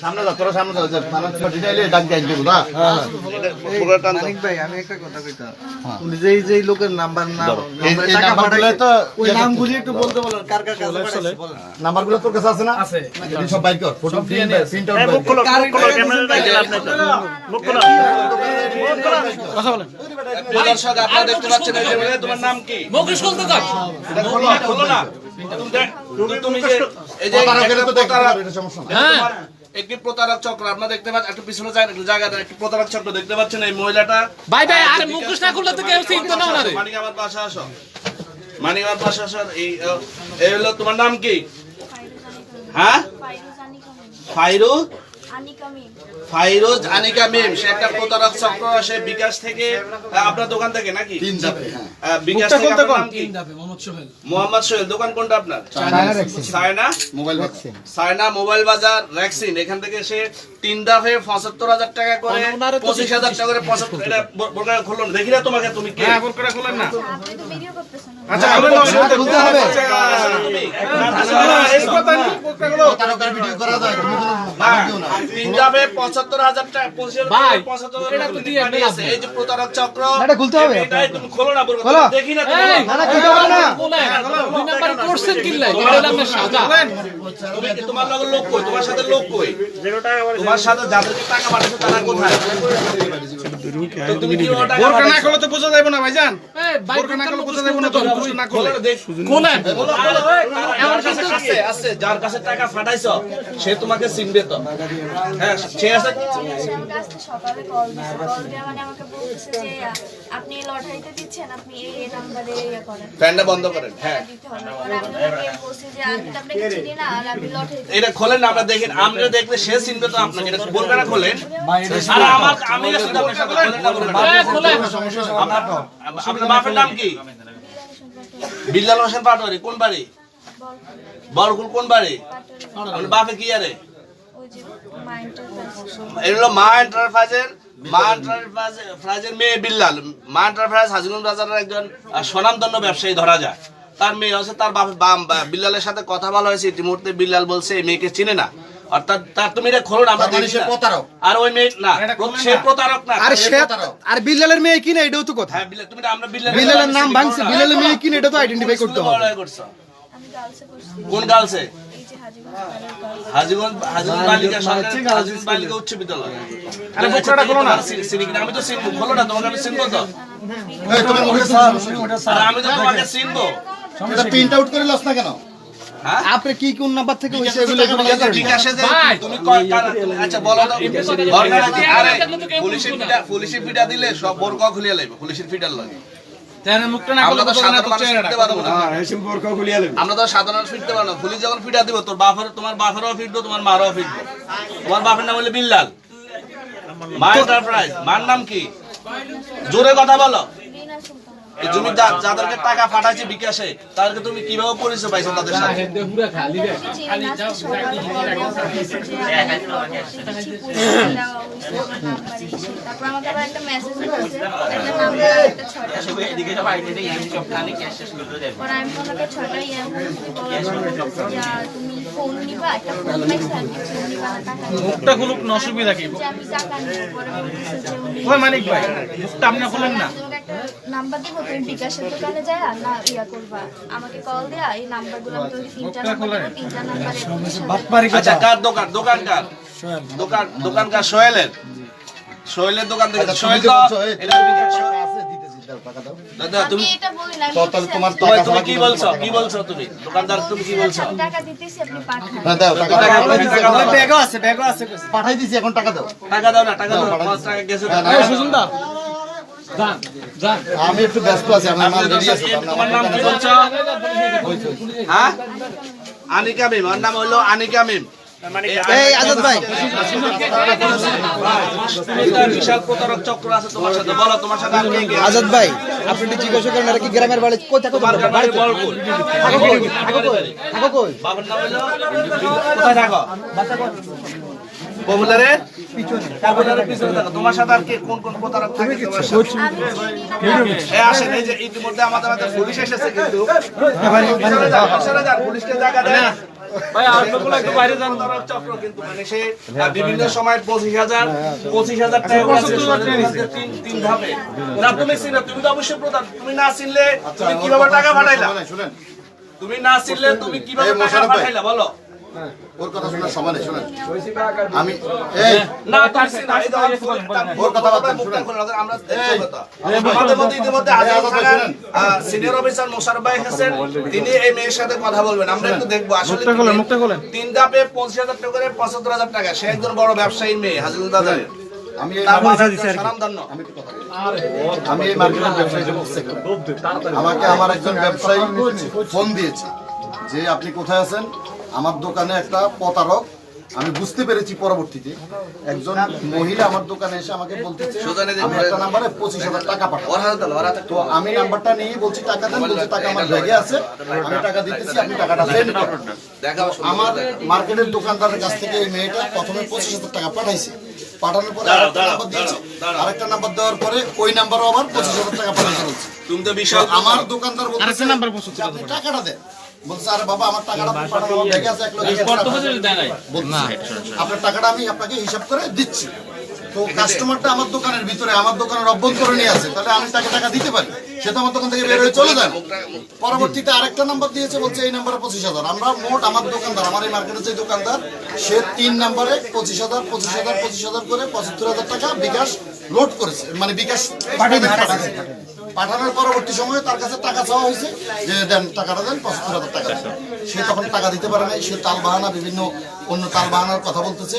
সামনে যা তোরা সামনে যা থানা ডিটেইলে ডাক দিয়ে দিব না মানিক ভাই আমি একটা কথা কইতাম উনি যেই যেই লোকের নাম্বার নাম এই- নাম্বারগুলো তো ওই নামগুলি একটু বলতে বলেন কার কার কাছে পাঠাইছে নাম্বারগুলো তোর কাছে আছে না? আছে। সব বাইর কর ফটো প্রিন্ট প্রিন্ট আউট মুখ খোলো মুখ খোলো ক্যামেরা দেখে লাভ নাই তো। মুখ খোলো। প্রিয় দর্শক আপনারা দেখতে পাচ্ছেন এই যে তোমার নাম কি? মুকেশ খোলো খোলো না। তুমি দেখ- তুমি- তুমি যে এই যে প্রতারকের একটা তো দেখতে প্রতারক- পারো এটা সমস্যা না হ্যাঁ। প্রতারক চক্র আপনারা দেখতে পাচ্ছেন একটু পিছনে যান একটু জায়গা দেন একটি প্রতারক চক্র দেখতে পাচ্ছেন এই মহিলাটা ভাই ভাই আরে মুকেশ না খুললে তো কেউ চিনতো না ওনারে। মানিক আমার আসো। এই এই হলো তোমার নাম কি? হ্যাঁ? ফাইরু? ফাইরুজ আনিকা মিম সে একটা প্রতারক চক্র সে বিকাশ থেকে আপনার দোকান থেকে নাকি তিন হ্যাঁ বিকাশ থেকে আপনার নাম কি মোহাম্মদ সোহেল মোহাম্মদ সোহেল দোকান কোনটা আপনার Saina mobile vaccine Saina mobile বাজার ভ্যাকসিন এখান থেকে সে তিন পঁচাত্তর হাজার টাকা করে ওনারও তো পঁচিশ হাজার টাকা করে পঁচাত্তর এটা ব- বোরকা খুললো দেখি না তোমাকে তুমি কে হ্যাঁ খোলেন না আপনি তো ভিডিও করতেছেন আচ্ছা নাও খুলতে হবে তুমি? এই কথা বোরকা গুলো প্রতারকের ভিডিও করা যায় তুমি কোনো না, না দাফে পঁচাত্তর হাজার টাকা পঁচাত্তর। এই যে প্রতারক চক্র এটা খুলতে হবে তুমি খোলো না বোরকা দেখি না তুমি খুলতে হবে না। দুই নাম্বার করছেন কিল্লাই? সাজা। তোমার লগে লোক কই? তোমার সাথে লোক কই? তোমার সাথে যাদেরকে টাকা পাঠাচ্ছে তারা কোথায়? তো তুমি কি ওর টাকা বোরকা না পাঠাইছো? তো বোঝা যাবে না ভাইজান। ভাই, বোরকা না খোলে বোঝা যাবে না তো মুখোশ না খোলে খোলেন আমার কাছে আছে আছে যার কাছে টাকা ফাটাইছো সে তোমাকে চিনবে তো। হ্যাঁ সে আছে? সকালে কল দিছে। কল দিয়ে মানে আমাকে বলতেছে যে আপনি লটারিতে দিচ্ছেন আপনি এই নাম্বারে ইয়ে করেন। ফ্যানটা বন্ধ করেন হ্যাঁ। না এটা খোলেন না আমরা দেখেন আমরা দেখলে সে চিনবে তো আপনাকে। এটা বোরকাটা খোলেন। আর আমার আমি আপনার না। আপনার আপনার বাপের নাম কি? বিল্লাল হোসেন পাটোয়ারি কোন বাড়ি? বরকুল কোন বাড়ি? আপনার বাপে কি আরে এটা হলো মা এন্টারপ্রাইজের মা এন্টারপ্রাইজের মেয়ে বিল্লাল। মা এন্টারপ্রাইজ হাজিগঞ্জ বাজারের একজন স্বনামধন্য ব্যবসায়ী ধরা যায় তার মেয়ে হচ্ছে তার বাপ বাম- বা- বিল্লালের সাথে কথা বলা হয়েছে। ইতিমধ্যে বিল্লাল বলছে এই মেয়েকে চিনে না। অর্থাৎ তার তুমি এটা খোলো না আমরা দেখি সে না। প্রতারক। আর ওই মেয়ে না সে প্রতারক না আর সে সে আর বিল্লালের মেয়ে কিনা এটাও তো কথা। হ্যাঁ বিল্লাল তুমি এটা আমরা বিল্লাল বিল্লালের নাম ভাঙছে বিল্লালের মেয়ে কিনা এটা তো আইডেন্টিফাই করতে হবে। কোন যে হাজিগঞ্জ হাজিগঞ্জ হাজিগঞ্জ বালিকা সরকারি হাজিগঞ্জ বালিকা উচ্চ বিদ্যালয়। আরে বোরকাটা খোলো না। চিনি- চিনি আমি তো চিনবো খোলো না তোমাকে আমি চিনবো তো। এই তুমি ওটা আর আমি তো তোমাকে চিনবো। এটা প্রিন্ট আউট করে লস না কেন? হ্যাঁ? আপনি কি কোন নাম্বার থেকে হইছে এগুলো। বিকাশে যে তুমি আচ্ছা বলো তো। আরে, পুলিশের ফিডা দিলে সব বোরকা খুলিয়ে লাগবে পুলিশের ফিডার লাগে। আমরা তো বোঝা সাধারণ তো মানুষ চেহারা ফিরতে পারব না। আমরা তো ফিরতে পারব না। পুলিশ যখন ফিটা দিব তোর বাপের তোমার বাপেরও ফিরবো তোমার মারও ফিরবো। তোমার বাপের নাম হলো বিল্লাল। মা এন্টারপ্রাইজ মার নাম কি? জোরে কথা বলো। তুমি যাদেরকে টাকা পাঠাইছে বিকাশে তাদেরকে তুমি কীভাবে পরিচয় পাইছো তাদের সাথে? মুখটা খুলুক না অসুবিধা কি? মানিক ভাই মুখটা আপনি খুলেন না। নাম্বার দিব তুমি বিকাশের দোকানে যায় আর না ইয়া করবা। আমাকে কল দেয়া এই নাম্বারগুলো আমি তোমাকে তিনটা নাম্বার দেবো তিনটা নাম্বারে আচ্ছা কার দোকান? দোকান কার দোকান দোকান কার সোহেলের? সোহেলের দোকান থেকে আচ্ছা, সোহেল তো এটা বিকাশ- আছে, দিতেছি, দাও, টাকা দাও। দাদা তুমি এটা বলি না তাহলে তোমার টাকা তুমি কি কি বলছো? কি বলছো তুমি? দোকানদার তুমি কি বলছো? আমি টাকা দিতেছি আপনি পাঠান। হ্যাঁ, দাও, টাকা দাও। ব্যাগও আছে ব্যাগও আছে। পাঠাই দিছি এখন টাকা দাও। টাকা দাও না টাকা দাও, দিছি। টাকা গেছে। হ্যাঁ, টাকা না, দাও। সুন্দর যান যান আমি একটু ব্যস্ত আছি আমার মাল রেডি আছে তোমার নাম কি বলছো? হ্যাঁ? আনিকা মিম ওর নাম হলো আনিকা মিম। এই আজাদ ভাই। বিশাল প্রতারক চক্র আছে তোমার সাথে বলো তোমার সাথে আর কে কে আজাদ ভাই আপনি একটু জিজ্ঞাসা করেন আর কি গ্রামের বাড়ি? কই থাকো বাড়ি বলপুর থাকো কই থাকো কই? থাকো কই? বাবার নাম হলো কোথায় থাকো? পপুলারে পিছনে। পপুলারের পিছনে থাকো। তোমার সাথে আর কে কোন কোন প্রতারক থাকে তোমার সাথে? আমি চিনি না। এই আসেন এই যে ইতিমধ্যে আমাদের হাতে পুলিশ এসেছে কিন্তু। পিছনে যান, পিছনে যান, পুলিশকে জায়গা দেন। ভাই আর লোকগুলো একটু বাইরে যান। চক্র কিন্তু মানে সে আহ, বিভিন্ন সময় পঁচিশ হাজার পঁচিশ হাজার টাকা তিন তিন ধাপে। না তুমি চিনো তুমি তো অবশ্যই প্রধান তুমি না চিনলে তুমি কীভাবে টাকা পাঠাইলা? তুমি না চিনলে তুমি কীভাবে টাকা পাঠাইলা বলো। ওর কথা শোনার সমানে শুনেন। আমি এই না বলি, ওর কথা বাদ দেন, মুখটা শুনেন। খোলা, আমরা আমাদের মধ্যে ইতিমধ্যে সিনিয়র অফিসার মোশাররফ ভাই এসেছেন। তিনি এই মেয়ের সাথে কথা বলবেন। আমরা একটু দেখব। আসলে মুখটা খোলেন, তিনি মুখটা খোলেন। তিন ধাপে পঁচিশ হাজার টাকা করে পঁচাত্তর হাজার টাকা। সে একজন বড় ব্যবসায়ী মেয়ে হাজিরুল বাজারের। আমি এই মার্কেটের- বাবা একজন স্বনামধন্য। আমি একটু কথা বলি। আমি এই মার্কেটের ব্যবসায়ী আমাকে আমার একজন ব্যবসায়ী ফোন দিয়েছে যে আপনি কোথায় আছেন? আমার দোকানে একটা প্রতারক আমি বুঝতে পেরেছি পরবর্তীতে। একজন মহিলা আমার দোকানে এসে আমাকে বলতেছে আমি একটা নাম্বারে পঁচিশ হাজার টাকা পাঠাবো। তো আমি নাম্বারটা নিয়ে বলছি টাকা দেন বলছে টাকা আমার ব্যাগে আছে আমি টাকা দিতেছি আপনি টাকাটা সেন্ড করেন। আমার মার্কেটের দোকানদারের কাছ থেকে এই মেয়েটা প্রথমে পঁচিশ হাজার টাকা পাঠাইছে। পাঠানোর পরে আরেকটা নাম্বার দিয়েছে। দাঁড়াও, দাঁড়াও। আরেকটা নাম্বার দেওয়ার পরে ওই নাম্বারও আবার পঁচিশ হাজার টাকা পাঠাইতে তুমি তো বিশাল আমার দোকানদার বলছে টাকাটা দেন। বলছে আরে বাবা আমার টাকাটা ব্যাগে আছে এক আপনার টাকাটা আমি আপনাকে হিসাব করে দিচ্ছি। তো কাস্টমারটা আমার দোকানের ভিতরে আমার দোকানের অভ্যন্তরণে আছে তাহলে আমি তাকে টাকা দিতে পারি। সে তো আমার দোকান থেকে বের হয়ে চলে যায় না। পরবর্তীতে আরেকটা নাম্বার দিয়েছে বলছে এই নাম্বারে পঁচিশ হাজার। আমরা মোট আমার দোকানদার আমার এই মার্কেটের যে দোকানদার সে তিন নাম্বারে পঁচিশ হাজার পঁচিশ হাজার পঁচিশ হাজার করে পঁচাত্তর হাজার টাকা বিকাশ লোড করেছে মানে বিকাশ পাঠিয়েছে পাঠানোর পরবর্তী সময়ে তার কাছে টাকা চাওয়া হয়েছে যে দেন টাকাটা দেন পঁচাত্তর হাজার টাকা সে তখন টাকা দিতে পারে নাই সে তাল বাহানা বিভিন্ন অন্য তাল বাহানার কথা বলতেছে।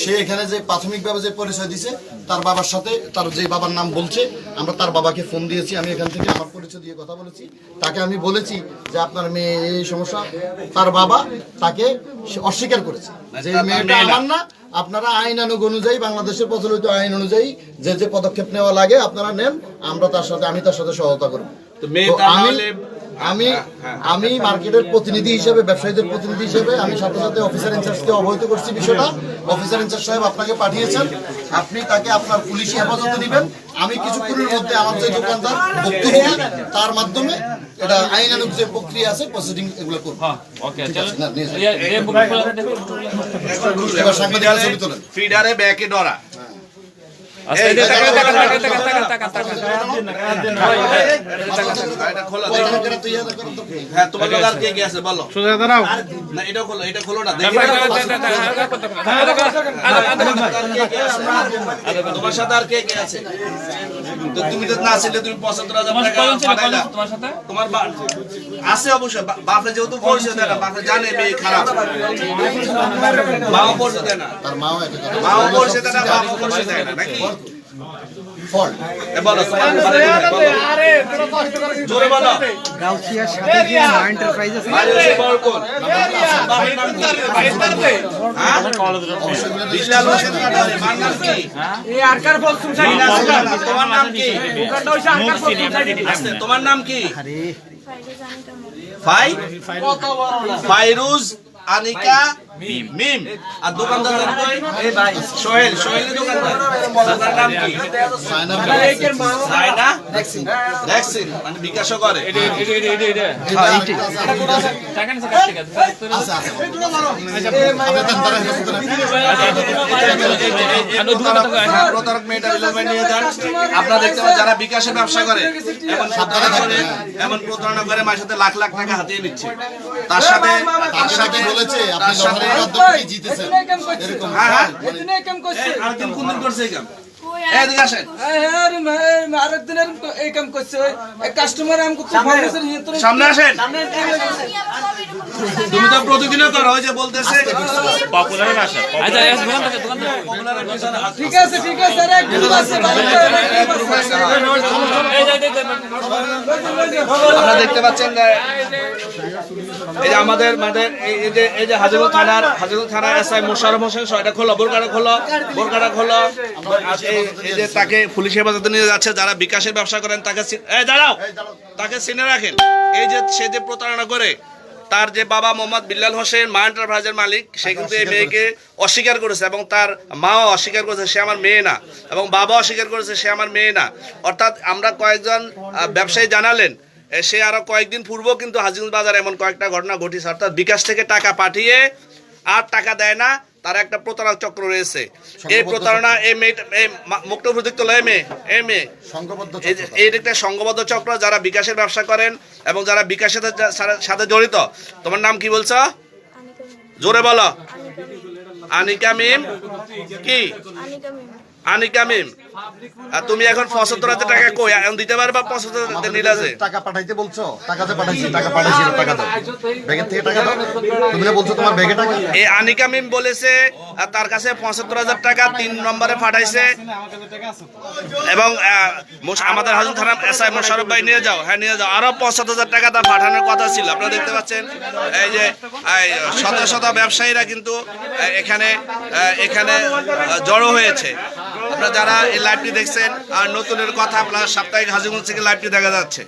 সে এখানে যে প্রাথমিকভাবে যে পরিচয় দিছে তার বাবার সাথে তার যে বাবার নাম বলছে আমরা তার বাবাকে ফোন দিয়েছি আমি এখান থেকে আমার পরিচয় দিয়ে কথা বলেছি। তাকে আমি বলেছি যে আপনার মেয়ে এই সমস্যা তার বাবা তাকে সে অস্বীকার করেছে যে এই মেয়েটা আমার না আপনারা আইনানুগ অনুযায়ী বাংলাদেশের প্রচলিত আইন অনুযায়ী যে যে পদক্ষেপ নেওয়া লাগে আপনারা নেন আমরা তার সাথে আমি তার সাথে সহায়তা করব। আমি আমি হ্যাঁ, আমি মার্কেটের প্রতিনিধি হিসেবে ব্যবসায়ীদের প্রতিনিধি হিসেবে আমি সাথে সাথে অফিসার ইনচার্জকে অবহিত করছি বিষয়টা। অফিসার ইনচার্জ সাহেব আপনাকে পাঠিয়েছেন। আপনি তাকে আপনার পুলিশি হেফাজতে নেবেন আমি কিছুক্ষণের মধ্যে আমার যে দোকানদার ভুক্তভোগী তার মাধ্যমে এটা আইনানুগ যে প্রক্রিয়া আছে প্রসিডিং এগুলো করব এই মুখগুলো এবার সাংবাদিকরা ছবি তোলেন। ফিডারে ব্যাকে ডরা। তোমার লোক আর কে কে আছে বলো সোজা দাঁড়াও না এটা খোলো এটা খোলো না দেখি তোমার সাথে আর কে কে আছে তো তুমি তো না ছিলে তুমি পঁচাত্তর হাজার তোমার টাকা সাথে তোমার আছে অবশ্যই বাপরে যেহেতু পরিচয় দেয় না বাপরে জানে মেয়ে খারাপ মাও পরিচয় দেয় না তার মাও পরিচয় দেয় না বাপও পরিচয় দেয় না নাকি তোমার মা এন্টারপ্রাইজেস নাম কি? বিল্লাল হোসেন কাটারি, মার নাম কি? তোমার নাম কি? আস্তে, তোমার নাম কি? ফাই ফাইরুজ আনিকা মিম আর দোকানদার কই? সোহেল সোহেলের দোকানদার দোকানের নাম কি সায়না সাইনা ভ্যাকসিন মানে বিকাশও করে যান আপনারা দেখতে পাচ্ছেন যারা বিকাশে ব্যবসা করে এমন প্রতারণা করে এমন প্রতারণা করে মায়ের সাথে লাখ লাখ টাকা হাতিয়ে নিচ্ছে তার সাথে তার সাথে বলেছে আপনি জিতেছেন এরকম হ্যাঁ হ্যাঁ এই আরেকদিন কোন দিন করছে এই কাম? তুমি তো প্রতিদিনও করো যে বলতেছে আচ্ছা ঠিক আছে ঠিক আছে আপনারা দেখতে পাচ্ছেন এই যে আমাদের আমাদের এই এই যে এই যে হাজিরুল থানার হাজিরুল থানার এসআই মোশারফ হোসেন সয়টা খোলো বোরকাটা খোলো বোরকাটা খোলো। এই- যে তাকে পুলিশ হেফাজতে নিয়ে যাচ্ছে যারা বিকাশের ব্যবসা করেন তাকে দাঁড়াও! তাকে চিনে রাখেন। এই যে সে যে প্রতারণা করে তার যে বাবা মোহাম্মদ বিল্লাল হোসেন মা এন্টারপ্রাইজের মালিক সে কিন্তু এই মেয়েকে অস্বীকার করেছে এবং তার মাও অস্বীকার করেছে সে আমার মেয়ে না। এবং বাবা অস্বীকার করেছে সে আমার মেয়ে না। অর্থাৎ আমরা কয়েকজন ব্যবসায়ী জানালেন সে আরও কয়েকদিন পূর্ব কিন্তু হাজিগঞ্জ বাজার এমন কয়েকটা ঘটনা ঘটিছে অর্থাৎ বিকাশ থেকে টাকা পাঠিয়ে আর টাকা দেয় না তার একটা প্রতারণা চক্র রয়েছে। এই প্রতারণা এই মেয়ে এই মুক্ত প্রযুক্ত লয় মেয়ে এই মেয়ে। এই যে- একটা সংঘবদ্ধ চক্র যারা বিকাশের ব্যবসা করেন এবং যারা বিকাশের সাথে- জড়িত। তোমার নাম কি বলছ? জোরে বলো। আনিকা মিম। কি? আনিকা মিম। আর তুমি এখন পঁচাত্তর হাজার টাকা কই? এখন দিতে পারবা? পঁচাত্তর হাজার টাকা পাঠাইতে বলছো? টাকাতে পাঠাইছি টাকা পাঠাইছি টাকা দাও। ব্যাগের থেকে টাকা দাও। তুমি বলছো তোমার ব্যাগে টাকা এই আনিকা মিম বলেছে আর তার কাছে পঁচাত্তর হাজার টাকা তিন নম্বরে পাঠাইছে। এবং আমাদের হাজুর থানা এসআই মোশারফ ভাই নিয়ে যাও। হ্যাঁ নিয়ে যাও। আরও পঁচাত্তর হাজার টাকা তার পাঠানোর কথা ছিল। আপনারা দেখতে পাচ্ছেন এই যে শত শত ব্যবসায়ীরা কিন্তু এখানে এখানে জড়ো হয়েছে। আপনারা যারা এই লাইভটি দেখছেন আর নতুনের কথা আপনার সাপ্তাহিক হাজিগঞ্জ থেকে লাইভটি দেখা যাচ্ছে।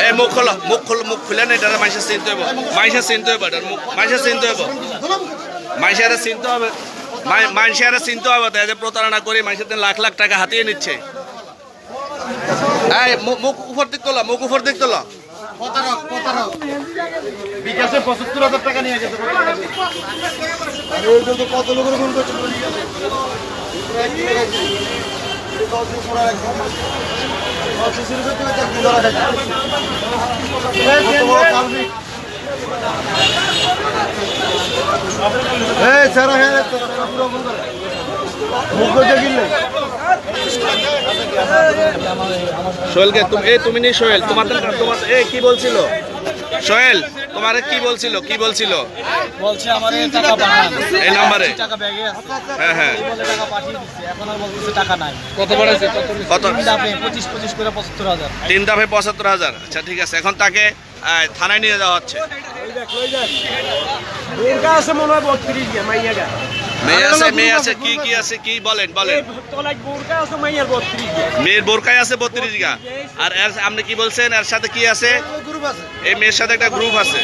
এই মুখ খোলো মুখ খোলো মুখ খুলে না এটা মাইসে চিনতে হবে মাইসে চিনতে মুখ মাইসে চিনতে হবে মাইসেরা চিনতে হবে। মাইসেরা চিনতে হবে তাই যে প্রতারণা করে মাইসের লাখ লাখ টাকা হাতিয়ে নিচ্ছে। এই মুখ- উপর দিক তোলা মুখ উপর দিক তোলা। প্রতারক প্রতারক। বিকাশে পঁচাত্তর হাজার টাকা নিয়ে গেছে। কত লোকের ফোন করছে হ্যাঁ সোহেলকে তুমি এই তুমি নি সোহেল। তোমার তোমার এ কি বলছিল? সোহেল তোমার কি বলছিল? কি বলছিল? বলছে আমার টাকা পাঠান। এই নাম্বারে টাকা ব্যাগে আছে। হ্যাঁ হ্যাঁ। বলে টাকা পাঠিয়ে দিচ্ছে। এখন আর বলতেছে টাকা নাই। কত বাড়াইছে? কত কত? দামে পঁচিশ পঁচিশ করে পঁচাত্তর হাজার। তিন দাফে পঁচাত্তর হাজার। আচ্ছা ঠিক আছে। এখন তাকে থানায় নিয়ে যাওয়া হচ্ছে। মেয়ে আছে মেয়ে আছে কি কি আছে কি বলেন বলেন। তোলাই বোরকা আছে মাইয়ার বত্রিশ মেয়ের বোরকায় আছে বত্রিশ গা। আর আপনি কি বলছেন এর সাথে কি আছে? এই মেয়ের সাথে একটা গ্রুপ আছে।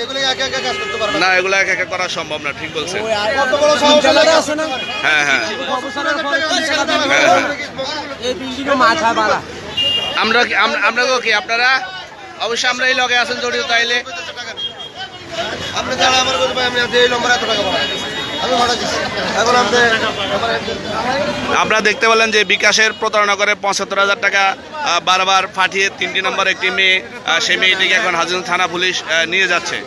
এগুলো একা না এগুলো করা সম্ভব না ঠিক বলছেন। হ্যাঁ হ্যাঁ। হ্যাঁ, হ্যাঁ। আমরা আমরা কি আপনারা? অবশ্যই আমরা এই লগে আছেন জড়িত তাইলে। আপনি যারা আমার বলতে আমি এই নম্বরে এত টাকা পাঠাই আমি ভাড়া দিচ্ছি এখন আপনি আমার আপনারা দেখতে পেলেন যে বিকাশের প্রতারণা করে পঁচাত্তর হাজার টাকা বারবার ফাটিয়ে তিনটি নম্বর একটি মেয়ে সেই মেয়েটিকে এখন হাজির থানা পুলিশ নিয়ে যাচ্ছে।